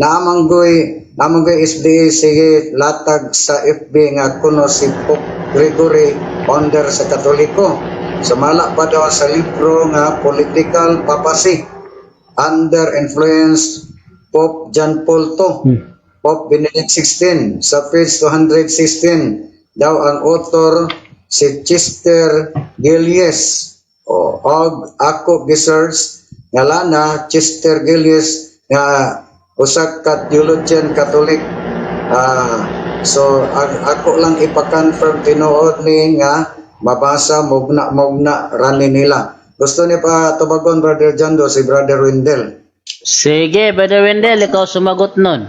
naamanggoy naamanggoy SDA sige latag sa FB nga kuno si Pope Gregory founder sa Katoliko. Sumala pa daw sa libro nga Political Papacy under influence Pope John Paul II Pope Benedict XVI sa page 216 daw ang author si Chester Gillies. O og ako research nga lana Chester Gillies nga usa ka theologian Catholic Ah, so ag- ako lang ipa-confirm tinuod ni nga mabasa mugna mugna rani nila gusto ni pa tubagon brother Jando si brother Wendell Sige, Brother Wendell, ikaw sumagot nun.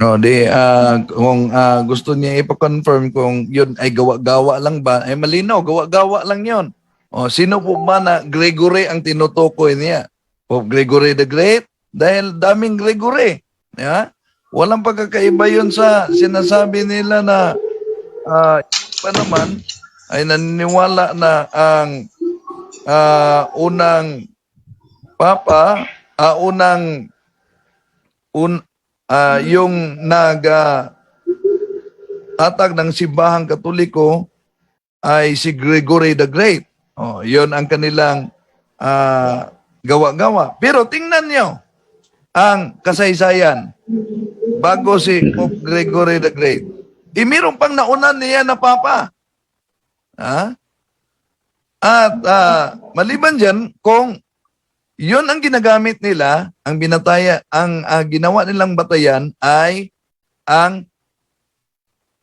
No, di ah, kung ah, gusto niya ipa-confirm kung yun ay gawa-gawa lang ba, ay malinaw, gawa-gawa lang yun. O, sino po ba na Gregory ang tinutukoy niya? Pope Gregory the Great? Dahil daming Gregory. Ya? Walang pagkakaiba yun sa sinasabi nila na ah, pa naman ay naniniwala na ang ah, unang papa, ah, unang un, ah, yung nag tatag ng simbahang katoliko ay si Gregory the Great. Oh, yon ang kanilang ah, gawa-gawa. Pero tingnan nyo ang kasaysayan bago si Pope Gregory the Great. Eh, meron pang naunan niya na papa. Ha? At ah, maliban dyan, kung yun ang ginagamit nila, ang binataya, ang ah, ginawa nilang batayan ay ang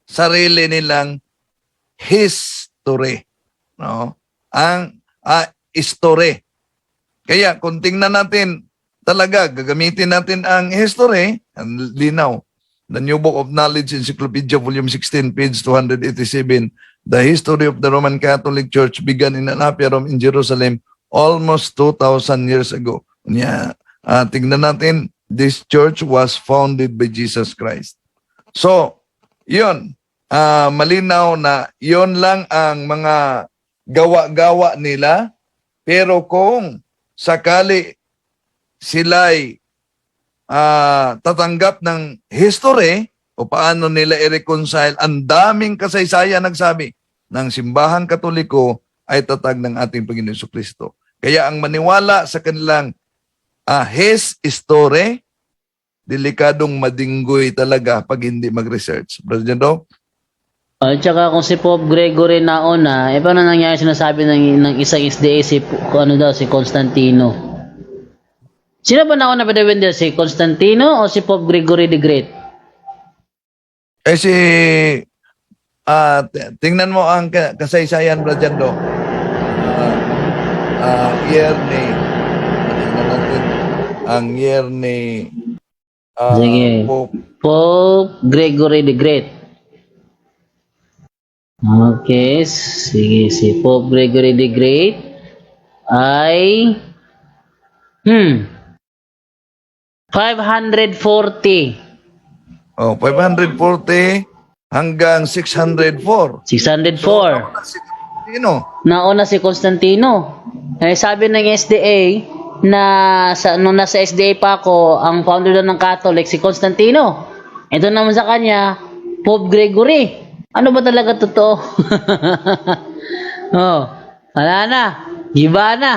sarili nilang history. No? Ang ah, history. Kaya kung tingnan natin talaga, gagamitin natin ang history, ang linaw. The New Book of Knowledge Encyclopedia, Volume 16, page 287. The history of the Roman Catholic Church began in Anapiarum in Jerusalem almost 2,000 years ago. Yeah. ah, tignan natin, this church was founded by Jesus Christ. So, yun. Ah, malinaw na yun lang ang mga gawa-gawa nila. Pero kung sakali sila'y ah, tatanggap ng history o paano nila i-reconcile, ang daming kasaysayan nagsabi ng simbahang katoliko ay tatag ng ating Panginoon Yesu Kristo. Kaya ang maniwala sa kanilang ah, his story, delikadong madinggoy talaga pag hindi mag-research. Brother Jando? At saka kung si Pope Gregory nauna, eh paano nangyari sinasabi ng, ng isang SDA si, ano daw, si Constantino? Sino ba nauna ba Wendell? Si Constantino o si Pope Gregory the Great? Eh si, t- tingnan mo ang ka- kasaysayan, Brother Jando. Ah, ah, year ni, natin, ang year ni ah, Sige. Pope Pope Gregory the Great. Okay, sige, si Pope Gregory the Great ay hmm 540 Oh, 540 hanggang 604. 604 Sino? Nauna si Constantino. Eh, sabi ng SDA na sa, nung nasa SDA pa ako, ang founder daw ng Catholic, si Constantino. Ito naman sa kanya, Pope Gregory. Ano ba talaga totoo? oh, wala na. Iba na.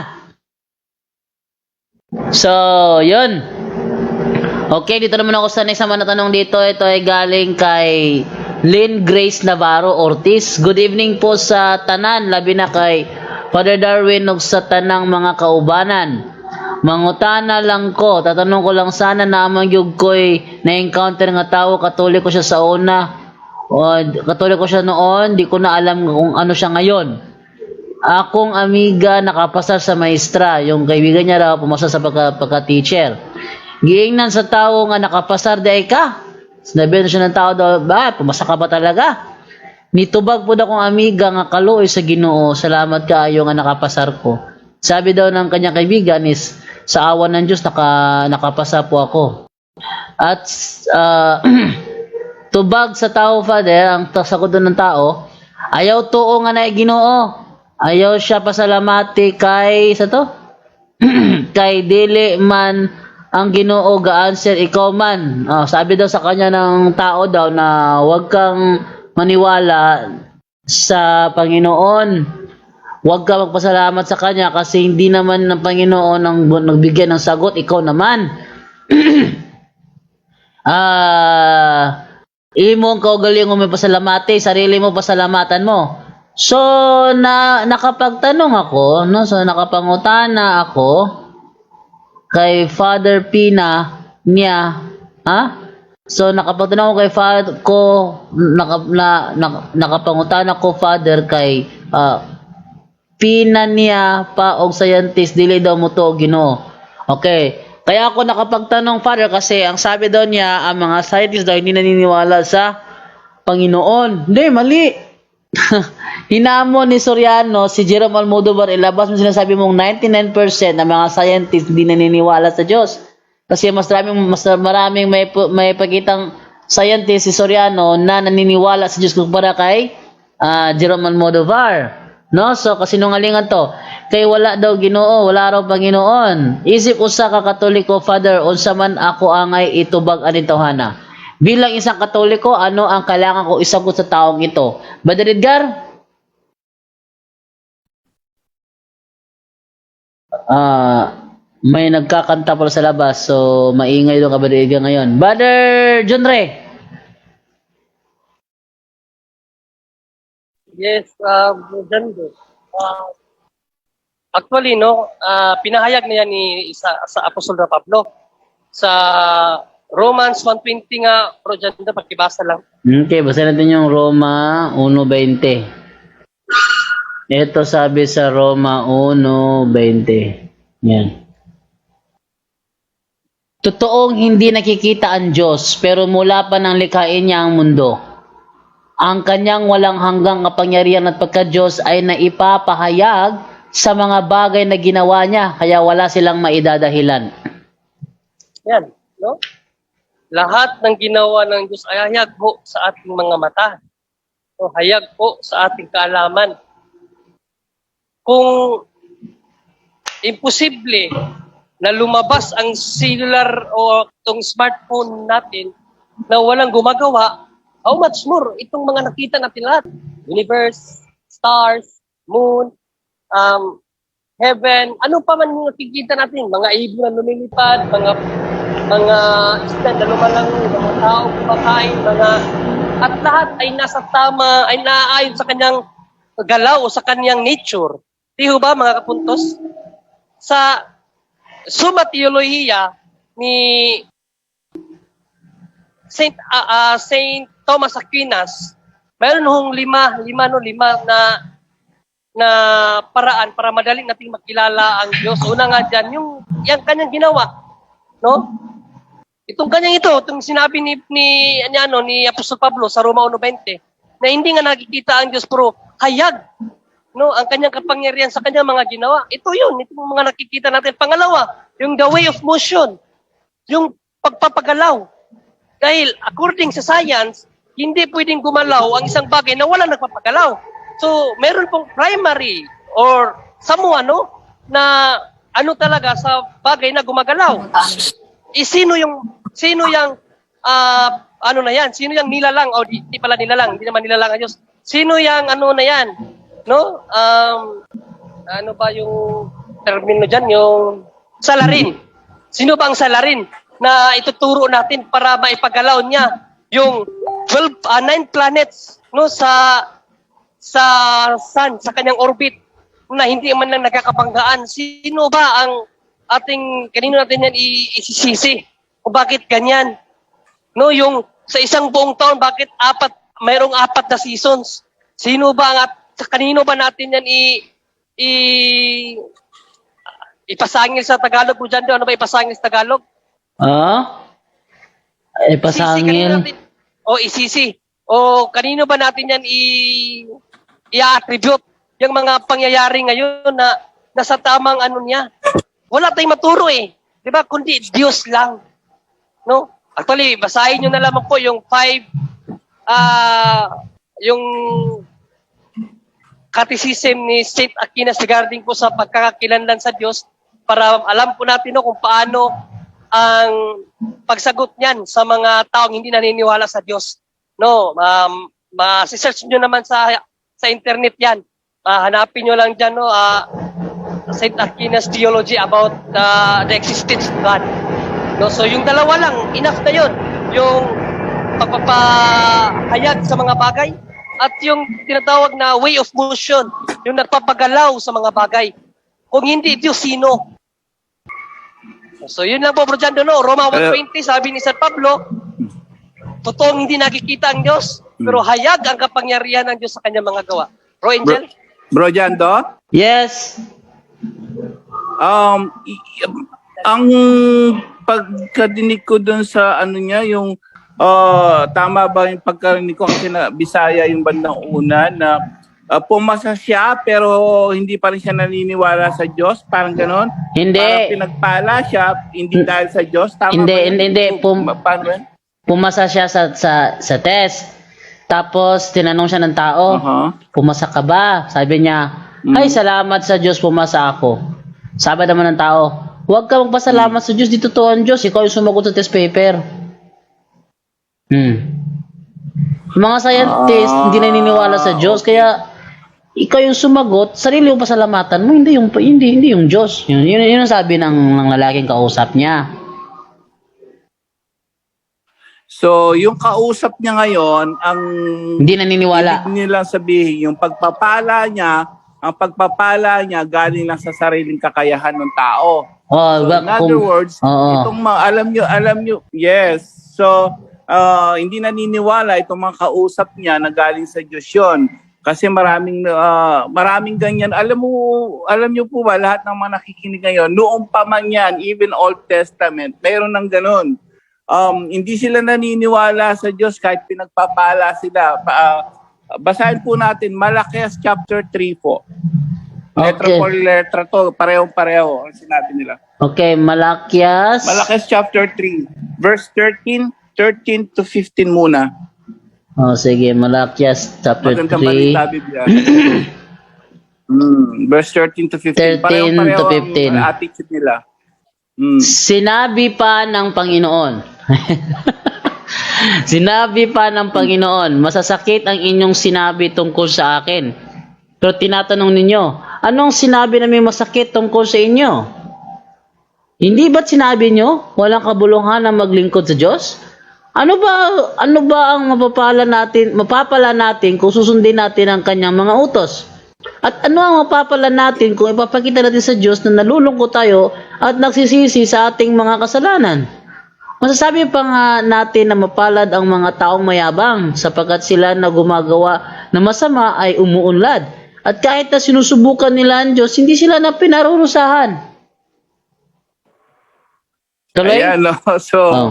So, yun. Okay, dito naman ako sa next naman na tanong dito. Ito ay galing kay Lynn Grace Navarro Ortiz. Good evening po sa tanan, labi na kay Father Darwin ug sa tanang mga kaubanan. Mangutana lang ko, tatanong ko lang sana na amang yug ko'y na-encounter nga tao, katoliko siya sa una. O, katoliko siya noon, di ko na alam kung ano siya ngayon. Akong amiga nakapasar sa maestra, yung kaibigan niya raw pumasa sa pagka, pagka-teacher. Giingnan sa tao nga nakapasar day ka. Sinabi na siya ng tao daw, ba, pumasa ka ba talaga? Nitubag po na kong amiga nga kaluoy sa ginoo, salamat kaayo nga nakapasar ko. Sabi daw ng kanyang kaibigan is, sa awan ng Diyos, naka, nakapasa po ako. At ah, tubag sa tao, Father, ang ta- sagot doon ng tao, ayaw tuo nga na ginoo. Ayaw siya pasalamati kay, sa to? kay dili man ang Ginoo ga-answer ikaw man. Ah, sabi daw sa kanya ng tao daw na huwag kang maniwala sa Panginoon. Huwag ka magpasalamat sa kanya kasi hindi naman ng Panginoon ang nagbigay ng sagot, ikaw naman. ah, imong kaugaling mo may pasalamati, sarili mo pasalamatan mo. So, na nakapagtanong ako, no? So, nakapangutana ako kay Father Pina niya, ha? So, nakapagtanong ako kay Father ko, naka, na, na- nakapangutana ko, Father, kay ah, Pina niya pa og scientist, dili daw mo to, Ginoo. Okay. Kaya ako nakapagtanong, Father, kasi ang sabi daw niya, ang mga scientists daw hindi naniniwala sa Panginoon. Hindi, mali. Hinamon ni Soriano, si Jerome Almodovar, ilabas mo sinasabi mong 99% ng mga scientists hindi naniniwala sa Diyos. Kasi mas maraming, mas maraming may, may pagkitang scientist si Soriano na naniniwala sa Diyos kumpara kay ah, Jerome Almodovar. No? So, kasinungalingan to. Kay wala daw ginoo, wala raw Panginoon. Isip usa ka katoliko, Father, unsa man ako angay itubag anin tawhana. Bilang isang katoliko, ano ang kailangan ko isagot sa taong ito? Brother Edgar? Ah, may nagkakanta pala sa labas, so maingay doon ka Brother Edgar ngayon. Brother John Ray? Yes, uh, Dando. Uh, actually, no, uh, pinahayag na yan ni sa, sa Apostol na Pablo sa Romans 1.20 nga, Bro Dando, pakibasa lang. Okay, basa natin yung Roma 1.20. Ito sabi sa Roma 1.20. Yan. Totoong hindi nakikita ang Diyos, pero mula pa nang likhain niya ang mundo. Ang kanyang walang hanggang kapangyarihan at pagka-Diyos ay naipapahayag sa mga bagay na ginawa niya, kaya wala silang maidadahilan. Yan, no? Lahat ng ginawa ng Diyos ay hayag po sa ating mga mata. O hayag po sa ating kaalaman. Kung imposible na lumabas ang cellular o itong smartphone natin na walang gumagawa, how much more itong mga nakita natin lahat? Universe, stars, moon, um, heaven, ano pa man yung nakikita natin, mga ibon na lumilipad, mga mga isda na lumalango, mga tao kumakain, mga at lahat ay nasa tama, ay naaayon sa kanyang galaw sa kanyang nature. Di ba mga kapuntos? Sa Summa Theologia ni Saint ah, ah, Saint Thomas Aquinas, mayroon hong lima, lima no, lima na na paraan para madali nating makilala ang Diyos. Una nga dyan, yung, yung kanyang ginawa. No? Itong kanyang ito, itong sinabi ni, ni, ni, ano, ni Apostol Pablo sa Roma 1.20, na hindi nga nakikita ang Diyos, pero hayag. No, ang kanyang kapangyarihan sa kanyang mga ginawa. Ito yun, itong mga nakikita natin. Pangalawa, yung the way of motion. Yung pagpapagalaw. Dahil according sa science, hindi pwedeng gumalaw ang isang bagay na wala nagpapagalaw. So, meron pong primary or someone no, na ano talaga sa bagay na gumagalaw. Eh, sino yung sino yung ah, ano na yan? Sino yung nilalang o di, di pala nilalang, hindi naman nilalang ang Diyos. Sino yung ano na yan? No? Um, ano ba yung termino dyan? Yung salarin. Sino ba ang salarin na ituturo natin para maipagalaw niya yung 12, ah, 9 planets no sa sa sun, sa kanyang orbit na hindi man lang nagkakabanggaan. Sino ba ang ating, kanino natin yan isisisi? O bakit ganyan? No, yung sa isang buong taon, bakit apat, mayroong apat na seasons? Sino ba ang, at, kanino ba natin yan i, i, ipasangil sa Tagalog po dyan? Ano ba ipasangil sa Tagalog? Ah? Eh, Sisi, kanino pasangil. natin, o isisi. O kanino ba natin yan i, i-attribute yung mga pangyayari ngayon na nasa tamang ano niya. Wala tayong maturo eh. 'Di ba? Kundi Diyos lang. No? Actually, basahin niyo na lamang po yung five ah yung catechism ni Saint Aquinas regarding po sa pagkakakilanlan sa Diyos para alam po natin no, kung paano ang pagsagot niyan sa mga taong hindi naniniwala sa Diyos. No, um, ma-search nyo naman sa sa internet yan. Mahanapin nyo lang dyan, no, ah, St. Aquinas Theology about the, the existence of God. No, so yung dalawa lang, enough na yun. Yung pagpapahayag sa mga bagay at yung tinatawag na way of motion, yung nagpapagalaw sa mga bagay. Kung hindi Diyos, sino? So yun lang po, Bro Jando, no? Roma 1.20, sabi ni San Pablo, totoong hindi nakikita ang Diyos, pero hayag ang kapangyarihan ng Diyos sa kanyang mga gawa. Bro Angel? Bro Jando, Yes. um, ang pagkadinig ko dun sa ano niya, yung uh, tama ba yung pagkarinig ko kasi na Bisaya yung bandang una na uh, pumasa siya pero hindi pa rin siya naniniwala sa Diyos, parang ganon. Hindi. Parang pinagpala siya, hindi dahil sa Diyos. Tama Hindi, ba hindi, hindi. Pum- paano? Pumasa siya sa sa sa test. Tapos tinanong siya ng tao, Aha. "Pumasa ka ba?" Sabi niya, "Ay, salamat sa Diyos, pumasa ako." Sabi naman ng tao, "Huwag ka magpasalamat sa Diyos, di totoo ang Diyos, ikaw yung sumagot sa test paper." Hmm. Yung mga scientist, hindi naniniwala sa Diyos, kaya ikaw yung sumagot, sarili yung pasalamatan mo, hindi yung hindi hindi yung Diyos. Yun, yun, yun ang sabi ng, ng lalaking kausap niya. So, yung kausap niya ngayon, ang Hindi naniniwala. Ibig nilang sabihin, yung pagpapala niya, ang pagpapala niya galing lang sa sariling kakayahan ng tao. Oh, in other kung- words, Oo. itong mga, alam nyo, alam nyo, yes. So, ah, hindi naniniwala itong mga kausap niya na galing sa Diyos yun. Kasi maraming ah, maraming ganyan. Alam mo, alam niyo po ba lahat ng mga nakikinig ngayon, noong pa man yan, even Old Testament, mayroon ng ganun. Um, hindi sila naniniwala sa Diyos kahit pinagpapala sila. Pa, ah, basahin po natin Malachias chapter 3 po. Letra Okay. for letra to, parehong-pareho ang sinabi nila. Okay, Malakias. Malakas chapter 3, verse 13, 13 to 15 muna. oh, sige, Malakias chapter Magandang 3. balita, Biblia. mm, verse 13 to 15. 13 to 15. ang attitude nila. Mm. Sinabi pa ng Panginoon. sinabi pa ng Panginoon, masasakit ang inyong sinabi tungkol sa akin. Pero tinatanong ninyo, anong sinabi namin masakit tungkol sa inyo? Hindi ba't sinabi nyo, walang kabulungan na maglingkod sa Diyos? Ano ba ano ba ang mapapala natin, mapapala natin kung susundin natin ang kanyang mga utos? At ano ang mapapala natin kung ipapakita natin sa Diyos na nalulungkot tayo at nagsisisi sa ating mga kasalanan? Masasabi pa nga natin na mapalad ang mga taong mayabang sapagkat sila na gumagawa na masama ay umuunlad. At kahit na sinusubukan nila ang Diyos, hindi sila na pinarurusahan. Tuloy? Ayan, no? So, Oh.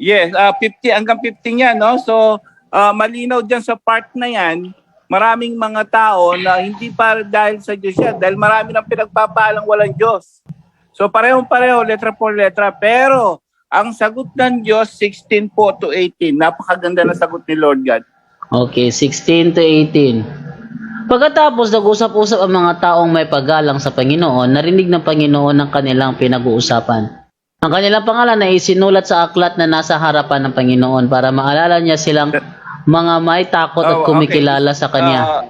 yes, ah 50, hanggang 15 yan, no? So, ah, malinaw dyan sa part na yan, maraming mga tao na hindi para dahil sa Diyos yan, dahil marami nang pinagpapalang walang Diyos. So, parehong-pareho, letra por letra. Pero, ang sagot ng Diyos, 16 po to 18. Napakaganda na sagot ni Lord God. Okay, 16 to 18. Pagkatapos nag-usap-usap ang mga taong may paggalang sa Panginoon, narinig ng Panginoon ang kanilang pinag-uusapan. Ang kanilang pangalan ay isinulat sa aklat na nasa harapan ng Panginoon para maalala niya silang mga may takot at Oh, kumikilala sa Kanya. Ah,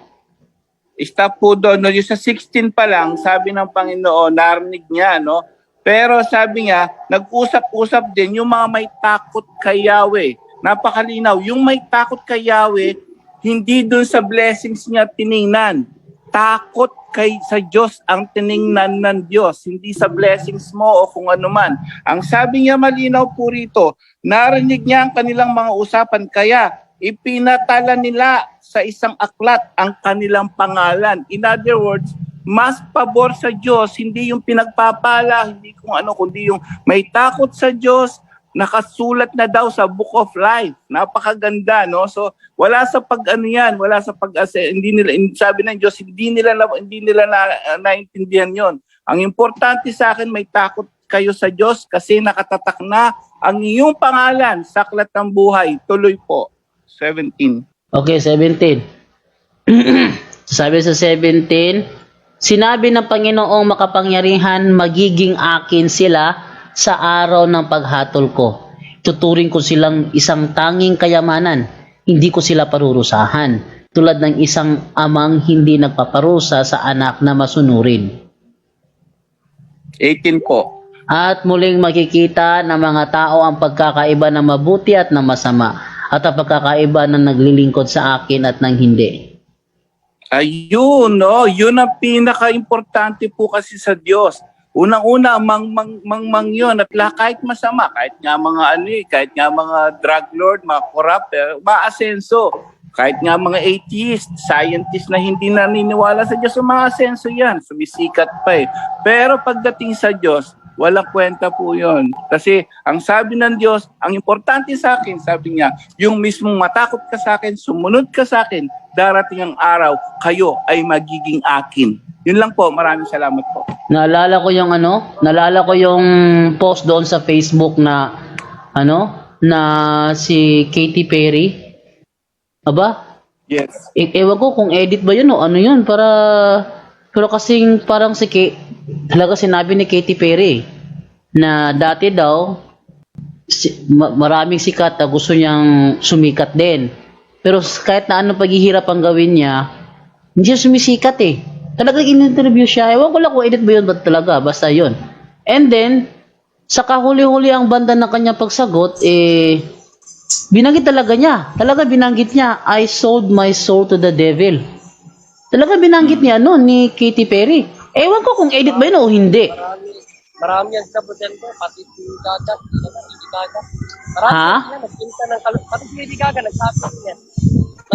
stop po doon. No? Yung sa 16 pa lang, sabi ng Panginoon, narinig niya, no? Pero sabi niya, nag-usap-usap din yung mga may takot kay Yahweh. Napakalinaw. Yung may takot kay Yahweh, hindi doon sa blessings niya tiningnan. Takot kay sa Diyos ang tiningnan ng Diyos, hindi sa blessings mo o kung ano man. Ang sabi niya malinaw po rito, narinig niya ang kanilang mga usapan, kaya ipinatala nila sa isang aklat ang kanilang pangalan. In other words, mas pabor sa Diyos, hindi yung pinagpapala, hindi kung ano, kundi yung may takot sa Diyos, nakasulat na daw sa Book of Life. Napakaganda, no? So, wala sa pag ano yan, wala sa pag hindi nila sabi ng Diyos, hindi nila hindi nila na, naintindihan 'yon. Ang importante sa akin may takot kayo sa Diyos kasi nakatatak na ang iyong pangalan sa aklat ng buhay. Tuloy po. 17. Okay, 17. Sabi sa 17, Sinabi ng Panginoong makapangyarihan, magiging akin sila sa araw ng paghatol ko. Tuturing ko silang isang tanging kayamanan. Hindi ko sila parurusahan. Tulad ng isang amang hindi nagpaparusa sa anak na masunurin. 18 po. At muling makikita ng mga tao ang pagkakaiba ng mabuti at ng masama at ang pagkakaiba ng naglilingkod sa akin at ng hindi. Ayun, no? Yun ang pinaka-importante po kasi sa Diyos. Unang-una, mang, mang, mang, mang yun. At la, kahit masama, kahit nga mga ano eh, kahit nga mga drug lord, mga corrupt, eh, maasenso. Kahit nga mga atheist, scientist na hindi naniniwala sa Diyos, umaasenso yan. Sumisikat pa eh. Pero pagdating sa Diyos, walang kwenta po yon. Kasi ang sabi ng Diyos, ang importante sa akin, sabi niya, yung mismong matakot ka sa akin, sumunod ka sa akin, darating ang araw, kayo ay magiging akin. Yun lang po, maraming salamat po. Naalala ko yung ano, naalala ko yung post doon sa Facebook na ano, na si Katy Perry. Aba, Yes. e ewan ko kung edit ba yun o ano yun para pero kasing parang si Kay, talaga sinabi ni Katy Perry na dati daw si, ma- maraming sikat na gusto niyang sumikat din. Pero kahit na anong paghihirap ang gawin niya, hindi siya sumisikat eh. Talagang in-interview siya. Ewan ko lang kung edit ba yun ba talaga. Basta yun. And then, sa kahuli-huli ang banda ng kanyang pagsagot, eh, binanggit talaga niya. Talaga binanggit niya, I sold my soul to the devil. Talaga binanggit niya no ni Katy Perry. Ewan ko kung edit ba yun o hindi. Marami, marami yan sa Budel ko, pati si Gaga, si Lady Gaga. Marami Ha? yan, nagpinta ng kalu- pati si Lady Gaga, nagsabi din yan.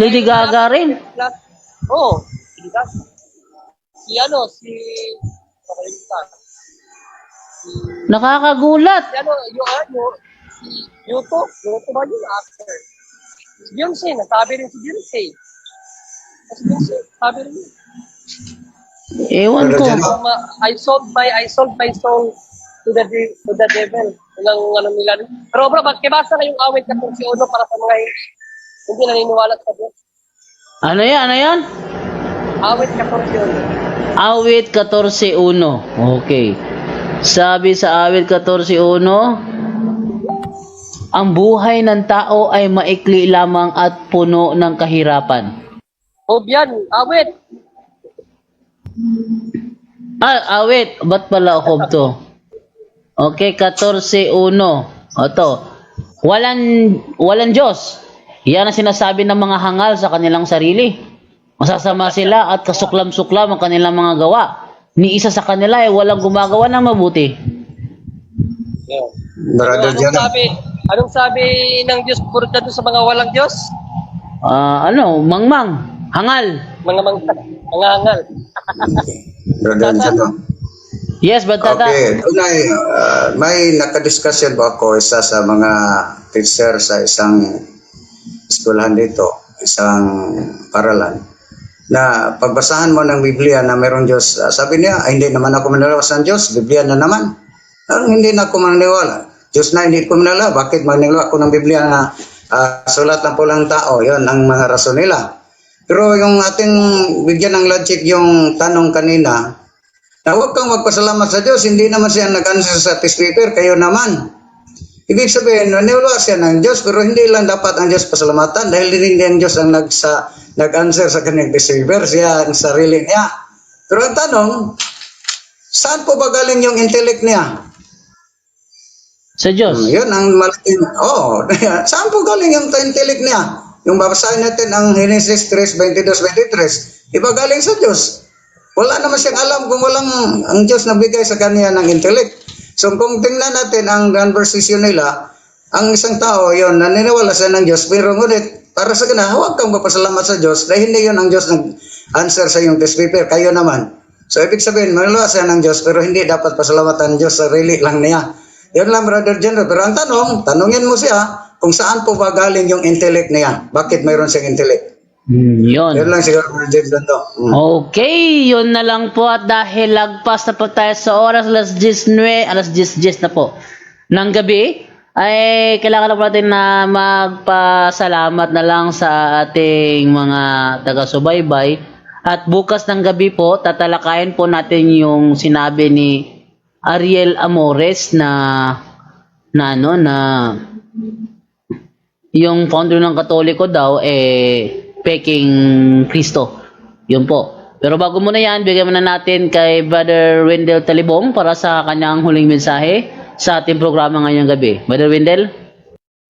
Lady Gaga rin. Oo, oh, Lady Gaga. Si ano, si... Si... Nakakagulat. Si ano, yung ano, si Yuto, Yuto ba yun, actor? Si Beyonce, nasabi rin si Beyonce. Sabi rin yun. Ewan ko. I sold my I sold my soul to the to the devil. Ilang ano nila. Pero bro, bakit basa na yung awit na kung si Uno para sa mga hindi, hindi naniniwala sa Diyos. Ano yan? Ano yan? Awit ka kung si Uno. Awit 14.1. Okay. Sabi sa awit 14.1, ang buhay ng tao ay maikli lamang at puno ng kahirapan. Hob yan, awit. Ah, awit. Ba't pala ako to? Okay, 14.1. Oto. Walang, walang Diyos. Yan ang sinasabi ng mga hangal sa kanilang sarili. Masasama sila at kasuklam-suklam ang kanilang mga gawa. Ni isa sa kanila ay walang gumagawa ng mabuti. Yeah. Brother anong Jan, sabi? Anong sabi ng Diyos puro doon sa mga walang Diyos? Ah, ano, mangmang, hangal. Mga mga mga hangal. Brother Jan. Yes, Batata. Okay, unay, uh, may nakadiskusyon ba ako isa sa mga teacher sa isang eskwelahan dito, isang paralan, na pagbasahan mo ng Biblia na mayroong Diyos, uh, sabi niya, "Ay, hindi naman ako maniniwala sa Diyos, Biblia na naman. Ang hindi na ako maniniwala. Diyos na hindi ko maniniwala, bakit maniniwala ako ng Biblia na uh, sulat ng pulang tao? Yon ang mga rason nila. Pero yung ating bigyan ng logic yung tanong kanina, na huwag kang magpasalamat sa Diyos, hindi naman siya nag-answer sa test paper, kayo naman. Ibig sabihin, naniwala siya ng Diyos, pero hindi lang dapat ang Diyos pasalamatan dahil hindi ang Diyos ang nagsa, nag-answer sa kanyang paper, siya ang sarili niya. Pero ang tanong, saan po ba galing yung intellect niya? Sa Diyos. Yun ang malaking, oh, saan po galing yung intellect niya? Yung babasahin natin ang Genesis 3, 22, 23, iba galing sa Diyos. Wala naman siyang alam kung walang ang Diyos nabigay sa kanya ng intellect. So kung tingnan natin ang conversation nila, ang isang tao yon naniniwala siya ng Diyos, pero ngunit para sa kanya, huwag kang mapasalamat sa Diyos dahil hindi yon ang Diyos nag-answer sa iyong test paper, kayo naman. So ibig sabihin, maniniwala siya ng Diyos, pero hindi dapat pasalamatan Diyos, sarili lang niya. Yun lang, Brother General. Pero ang tanong, tanungin mo siya kung saan po ba galing yung intellect niya. Bakit mayroon siyang intellect? Hmm, yun. Yun lang siguro, General. to. Mm. Okay, yun na lang po at dahil lagpas na po tayo sa oras alas 19, alas 10, na po ng gabi, ay kailangan na po natin na magpasalamat na lang sa ating mga taga-subaybay at bukas ng gabi po tatalakayin po natin yung sinabi ni Ariel Amores na na ano na yung founder ng Katoliko daw eh peking Kristo. Yun po. Pero bago muna yan, bigyan muna natin kay Brother Wendell Talibong para sa kanyang huling mensahe sa ating programa ngayong gabi. Brother Wendell?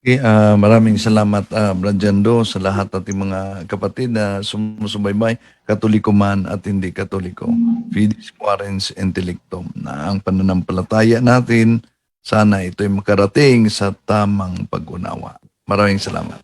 Okay, ah, maraming salamat, uh, Jando, sa lahat ating mga kapatid na sumusubaybay, katoliko man at hindi katoliko. Fidis Quarens Intellectum, na ang pananampalataya natin, sana ito'y makarating sa tamang pag-unawa. Maraming salamat.